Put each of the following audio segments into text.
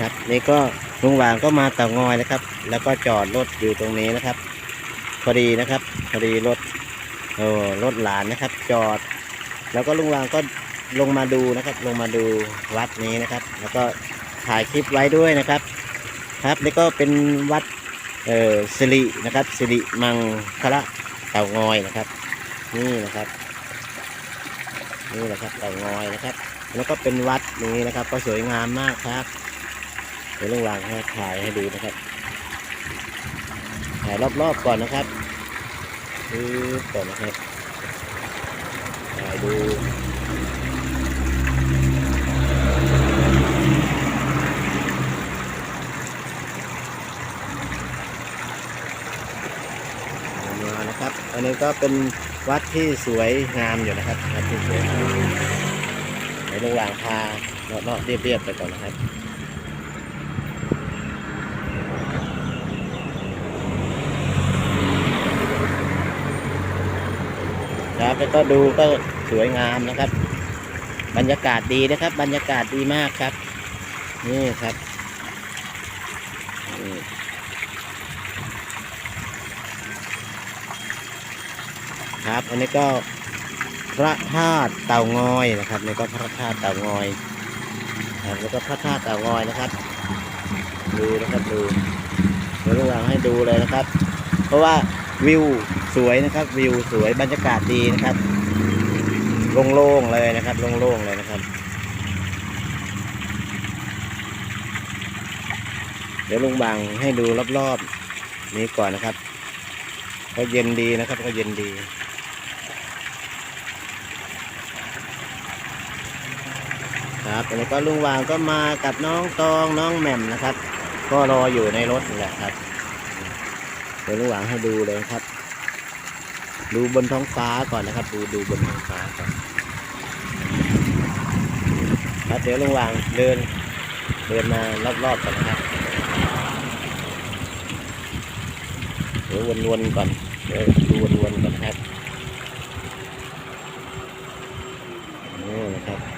ครับ นี่ก็ลุงหวางก็มาเต่างอยนะครับ แล้วก็จอดรถอยู่ตรงนี้นะครับ พอดีนะครับ พอดีรถโอ้รถหลานนะครับ จอด แล้วก็ลุงหวางก็ลงมาดูนะครับ ลงมาดูวัดนี้นะครับ แล้วก็ถ่ายคลิปไว้ด้วยนะครับ ครับนี่ก็เป็นวัดเอ่อสิรินะครับสิริมังคละเต่างอยนะครับ นี่นะครับ นี่แหละครับเต่างอยนะครับ แล้วก็เป็นวัดนี้นะครับ ก็สวยงามมากครับ เดี๋ยวลุงวางให้ถ่ายให้ดูนะครับ ถ่ายรอบๆก่อนนะครับดูก่อนนะครับถ่ายดูมานะครับ อันนี้ก็เป็นวัดที่สวยงามอยู่นะครับวัดที่สวยงามเดี๋ยวลงวางพาเลาะๆเรียบๆไปก่อนนะครับ ครับ แล้วก็ดูก็สวยงามนะครับ บรรยากาศดีนะครับ บรรยากาศดีมากครับ นี่ครับครับ อันนี้ก็พระธาตุเต่างอยนะครับนี่ก็พระธาตุเต่างอยครับแล้วก็พระธาตุเต่างอยนะครับ ดูนะครับดูเดี๋ยวเราให้ดูเลยนะครับ เพราะว่า วิวสวยนะครับ วิวสวยบรรยากาศดีนะครับโล่งๆเลยนะครับโล่งๆเลยนะครับ เดี๋ยวลุงบังให้ดูรอบๆนี้ก่อนนะครับก็เย็นดีนะครับก็เย็นดีครับอันนี้ก็ลุงวางก็มากับน้องตองน้องแหม่มนะครับ ก็รออยู่ในรถแหละครับ ดี๋ยวลุงหวางให้ดูเลยครับ ดูบนท้องฟ้าก่อนนะครับ ดูดูบนท้องฟ้าก่อนครับเดี๋ยวลุงหวางเดิน เดินมารอบๆก่อนนะครับเดี๋ยววนๆก่อนเดี๋ยวดูวนๆก่อนนะครับนี่นะครับ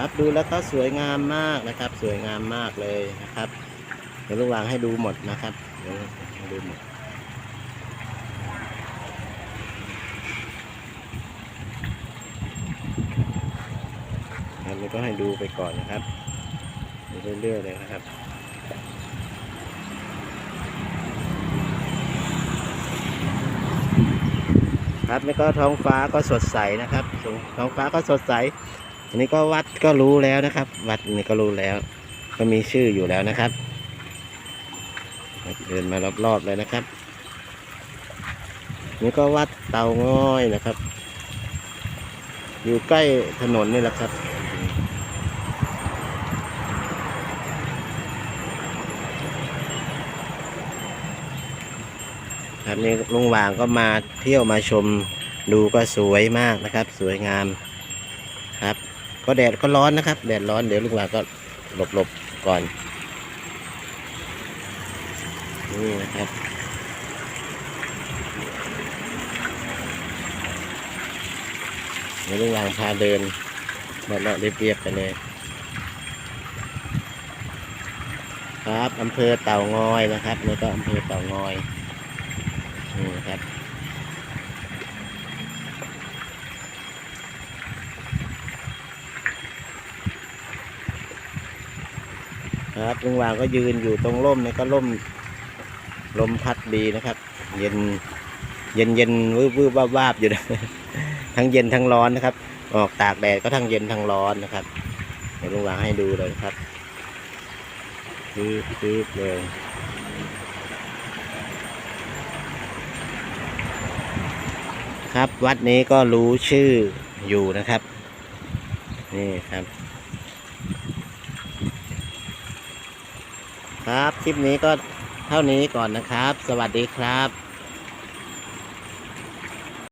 ครับดูแล้วก็สวยงามมากนะครับ สวยงามมากเลยนะครับเดี๋ยวลุงวางให้ดูหมดนะครับเดี๋ยวให้ดูหมดอันนี้ก็ให้ดูไปก่อนนะครับเรื่อยๆเลยนะครับครับนี่ก็ท้องฟ้าก็สดใสนะครับท้องฟ้าก็สดใส อันนี้ก็วัดก็รู้แล้วนะครับ วัดนี่ก็รู้แล้ว ก็มีชื่ออยู่แล้วนะครับ เดินมารอบๆเลยนะครับ นี่ก็วัดเตาง้อยนะครับ อยู่ใกล้ถนนนี่แหละครับครับนี่ลุงวางก็มาเที่ยวมาชมดูก็สวยมากนะครับ สวยงาม ก็แดดก็ร้อนนะครับ แดดร้อนเดี๋ยวลุงหวางก็หลบหลบก่อน นี่นะครับเดี๋ยวลุงหวางพาเดินเลาะเรียบๆไปเลย ครับอำเภอเต่างอยนะครับนี่ก็อำเภอเต่างอยนี่ครับ ครับลุงวางก็ยืนอยู่ตรงร่มนี่ก็ร่มลมพัดดีนะครับ เย็นเย็นเย็นวืบวืบวาบวาบอยู่นะทั้งเย็นทั้งร้อนนะครับ ออกตากแดดก็ทั้งเย็นทั้งร้อนนะครับเดี๋ยวลุงวางให้ดูเลยครับปึ๊บปึ๊บเลยครับวัดนี้ก็รู้ชื่ออยู่นะครับ นี่ครับ ครับ คลิปนี้ก็เท่านี้ก่อนนะครับ สวัสดีครับ